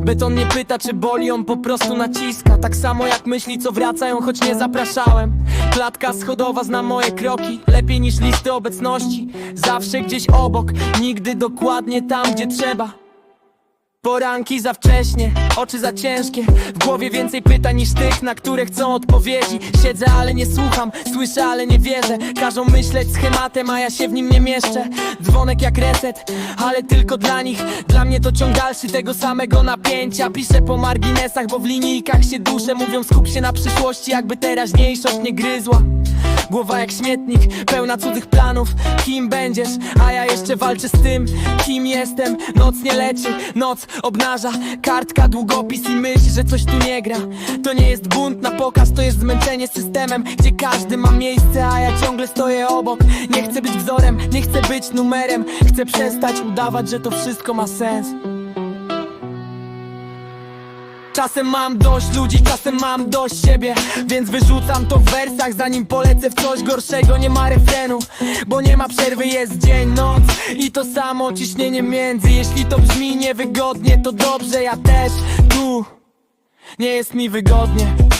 Beton nie pyta czy boli, on po prostu naciska. Tak samo jak myśli co wracają, choć nie zapraszałem. Klatka schodowa zna moje kroki Lepiej niż listy obecności. Zawsze gdzieś obok, nigdy dokładnie tam gdzie trzeba Poranki za wcześnie, oczy za ciężkie. W głowie więcej pytań niż tych, na które chcą odpowiedzi. Siedzę, ale nie słucham, słyszę, ale nie wierzę. Każą myśleć schematem, a ja się w nim nie mieszczę. Dzwonek jak reset, ale tylko dla nich. Dla mnie to ciąg dalszy tego samego napięcia. Piszę po marginesach, bo w linijkach się duszę. Mówią skup się na przyszłości, jakby teraźniejszość nie gryzła. Głowa jak śmietnik, pełna cudzych planów. Kim będziesz, a ja jeszcze walczę z tym Kim jestem, noc nie leczy Noc obnaża, kartka, długopis i myśl, że coś tu nie gra. To nie jest bunt na pokaz, to jest zmęczenie systemem Gdzie każdy ma miejsce, a ja ciągle stoję obok. Nie chcę być wzorem, nie chcę być numerem. Chcę przestać udawać, że to wszystko ma sens Czasem mam dość ludzi, czasem mam dość siebie Więc wyrzucam to w wersach Zanim polecę w coś gorszego. Nie ma refrenu, bo nie ma przerwy Jest dzień, noc i to samo ciśnienie między. Jeśli to brzmi niewygodnie, to dobrze Ja też tu. Nie jest mi wygodnie